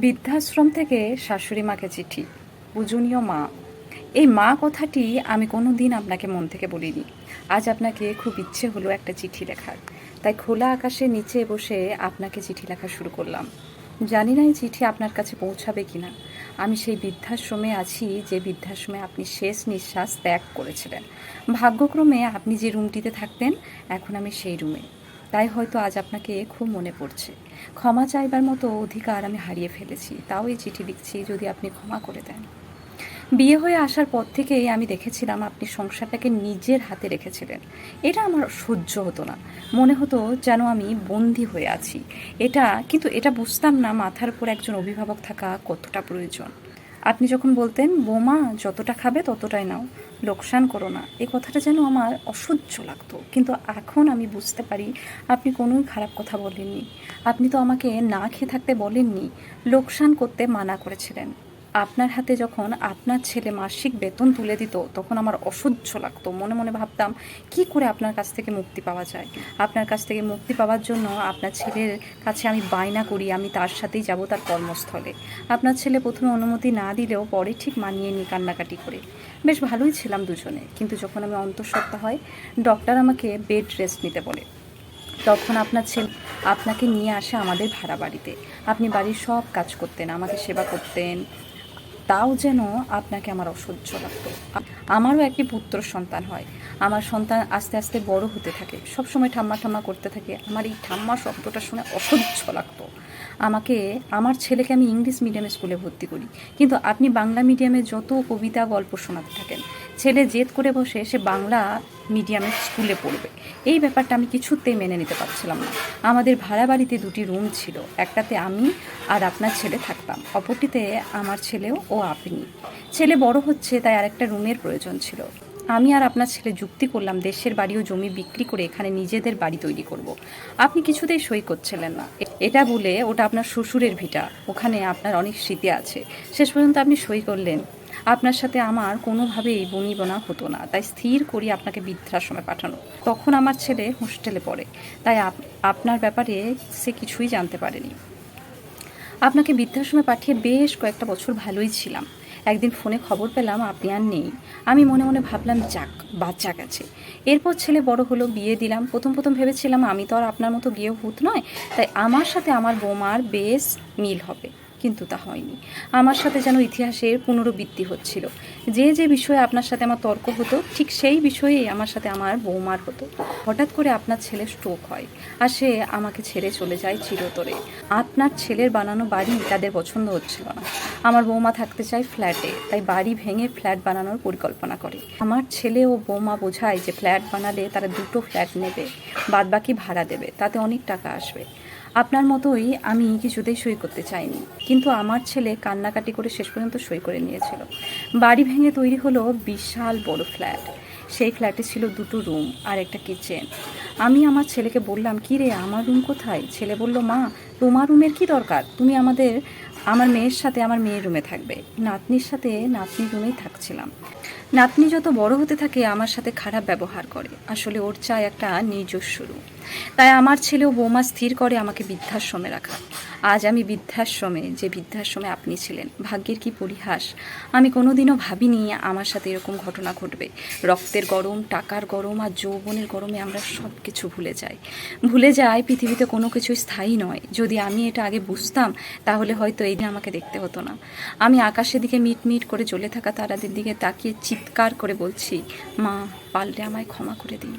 বৃদ্ধাশ্রম থেকে শাশুড়ি মাকে চিঠি। পূজনীয় মা, এই মা কথাটি আমি কোনো দিন আপনাকে মন থেকে বলিনি। আজ আপনাকে খুব ইচ্ছে হলো একটা চিঠি লেখার। তাই খোলা আকাশের নিচে বসে আপনাকে চিঠি লেখা শুরু করলাম। জানি না এই চিঠি আপনার কাছে পৌঁছাবে কি না আমি সেই বৃদ্ধাশ্রমে আছি যে বৃদ্ধাশ্রমে আপনি শেষ নিঃশ্বাস ত্যাগ করেছিলেন। ভাগ্যক্রমে আপনি যে রুমটিতে থাকতেন, এখন আমি সেই রুমে। তাই হয়তো আজ আপনাকে খুব মনে পড়ছে। ক্ষমা চাইবার মতো অধিকার আমি হারিয়ে ফেলেছি, তাও এই চিঠি লিখছি যদি আপনি ক্ষমা করে দেন। বিয়ে হয়ে আসার পর থেকেই আমি দেখেছিলাম আপনি সংসারটাকে নিজের হাতে রেখেছিলেন। এটা আমার সহ্য হতো না। মনে হতো যেন আমি বন্দি হয়ে আছি। এটা, কিন্তু এটা বুঝতাম না মাথার উপর একজন অভিভাবক থাকা কতটা প্রয়োজন। আপনি যখন বলতেন, বোমা, যতটা খাবে ততটাই নাও। লোকসান করো না। এই কথাটা যেন আমার অসহ্য লাগতো। কিন্তু এখন আমি বুঝতে পারি আপনি কোনোই খারাপ কথা বলেননি। আপনি তো আমাকে না খেয়ে থাকতে বলেননি, লোকসান করতে মানা করেছিলেন। আপনার হাতে যখন আপনার ছেলে মাসিক বেতন তুলে দিত, তখন আমার অসহ্য লাগতো। মনে মনে ভাবতাম, কি করে আপনার কাছ থেকে মুক্তি পাওয়া যায়? আপনার কাছ থেকে মুক্তি পাওয়ার জন্য আপনার ছেলের কাছে আমি বায়না করি, আমি তার সাথেই যাব তার কর্মস্থলে। আপনার ছেলে প্রথমে অনুমতি না দিলেও পরে ঠিক মানিয়ে নিই কান্নাকাটি করে। বেশ ভালোই ছিলাম দুজনে, কিন্তু যখন আমি অন্তঃসত্ত্বা হয় ডক্টর আমাকে বেড রেস্ট নিতে বলে। তখন আপনার ছেলে আপনাকে নিয়ে আসে আমাদের ভাড়া বাড়িতে আপনি বাড়ির সব কাজ করতেন, আমাকে সেবা করতেন তাও যেন আপনাকে আমার অসহ্য লাগতো। আমারও একটি পুত্র সন্তান হয়। আমার সন্তান আস্তে আস্তে বড় হতে থাকে। সবসময় ঠাম্মা ঠাম্মা করতে থাকে। আমার এই ঠাম্মা শব্দটা শুনে অসহ্য লাগতো। আমাকে, আমার ছেলেকে আমি ইংলিশ মিডিয়ামে স্কুলে ভর্তি করি। কিন্তু আপনি বাংলা মিডিয়ামে যত কবিতা গল্প শোনাতে থাকেন ছেলে জেদ করে বসে সে বাংলা মিডিয়ামে স্কুলে পড়বে। এই ব্যাপারটা আমি কিছুতেই মেনে নিতে পারছিলাম না। আমাদের ভাড়া বাড়িতে দুটি রুম ছিল, একটাতে আমি আর আপনার ছেলে থাকতাম। অপরটিতে আমার ছেলেও ও আপনি। ছেলে বড় হচ্ছে, তাই আরেকটা রুমের প্রয়োজন ছিল। আমি আর আপনার ছেলে যুক্তি করলাম, দেশের বাড়ি ও জমি বিক্রি করে এখানে নিজেদের বাড়ি তৈরি করব। আপনি কিছুতেই সই করছিলেন না। এটা বলে ওটা আপনার শ্বশুরের ভিটা। ওখানে আপনার অনেক স্মৃতি আছে। শেষ পর্যন্ত আপনি সই করলেন। আপনার সাথে আমার কোনোভাবেই বনিবনা হতো না। তাই স্থির করি আপনাকে বৃদ্ধাশ্রমে পাঠানো। তখন আমার ছেলে হোস্টেলে পড়ে। তাই আপ- আপনার ব্যাপারে সে কিছুই জানতে পারেনি। আপনাকে বৃদ্ধাশ্রমে পাঠিয়ে বেশ কয়েকটা বছর ভালোই ছিলাম। একদিন ফোনে খবর পেলাম আপনি আর নেই। আমি মনে মনে ভাবলাম, যাক, বাচ্চা গেছে। এরপর ছেলে বড় হলো, বিয়ে দিলাম। প্রথম প্রথম ভেবেছিলাম, আমি তো আর আপনার মতো গিয়ে ভূত নয়। তাই আমার সাথে আমার বৌমার বেশ মিল হবে। কিন্তু তা হয়নি। আমার সাথে যেন ইতিহাসের পুনরাবৃত্তি হচ্ছিল। যে যে বিষয়ে আপনার সাথে আমার তর্ক হতো, ঠিক সেই বিষয়েই আমার সাথে আমার বৌমার হতো। হঠাৎ করে আপনার ছেলে স্ট্রোক হয় আর সে আমাকে ছেড়ে চলে যায় চিরতরে। আপনার ছেলের বানানো বাড়ি তাদের পছন্দ হচ্ছিল না। আমার বৌমা থাকতে চায় ফ্ল্যাটে, তাই বাড়ি ভেঙে ফ্ল্যাট বানানোর পরিকল্পনা করে। আমার ছেলে ও বৌমা বোঝায় যে ফ্ল্যাট বানালে তারা দুটো ফ্ল্যাট নেবে, বাদবাকি ভাড়া দেবে, তাতে অনেক টাকা আসবে। আপনার মতোই আমি কিছুতেই সই করতে চাইনি। কিন্তু আমার ছেলে কান্নাকাটি করে শেষ পর্যন্ত সই করে নিয়েছিল। বাড়ি ভেঙে তৈরি হলো বিশাল বড় ফ্ল্যাট। সেই ফ্ল্যাটে ছিল দুটো রুম আর একটা কিচেন। আমি আমার ছেলেকে বললাম কী রে আমার রুম কোথায়? ছেলে বলল, মা, তোমার রুমের কি দরকার? তুমি আমাদের আমার মেয়ের সাথে আমার মেয়ের রুমে থাকবে। নাতনির সাথে নাতনির রুমেই থাকছিলাম। নাতনি যত বড় হতে থাকে, আমার সাথে খারাপ ব্যবহার করে। আসলে ওর চায় একটা নিজস্ব রুম। তাই আমার ছেলেও বৌমা স্থির করে আমাকে বৃদ্ধাশ্রমে রাখা। আজ আমি বৃদ্ধাশ্রমে, যে বৃদ্ধাশ্রমে আপনি ছিলেন, ভাগ্যের কি পরিহাস? আমি কোনোদিনও ভাবিনি আমার সাথে এরকম ঘটনা ঘটবে। রক্তের গরম, টাকার গরম আর যৌবনের গরমে আমরা সব কিছু ভুলে যাই। ভুলে যাই, পৃথিবীতে কোনো কিছুই স্থায়ী নয়। যদি আমি এটা আগে বুঝতাম, তাহলে হয়তো এই দিন আমাকে দেখতে হতো না। আমি আকাশের দিকে মিট মিট করে জ্বলে থাকা তারাদের দিকে তাকিয়ে চিৎকার করে বলছি, মা, পাল্টে আমায় ক্ষমা করে দিন।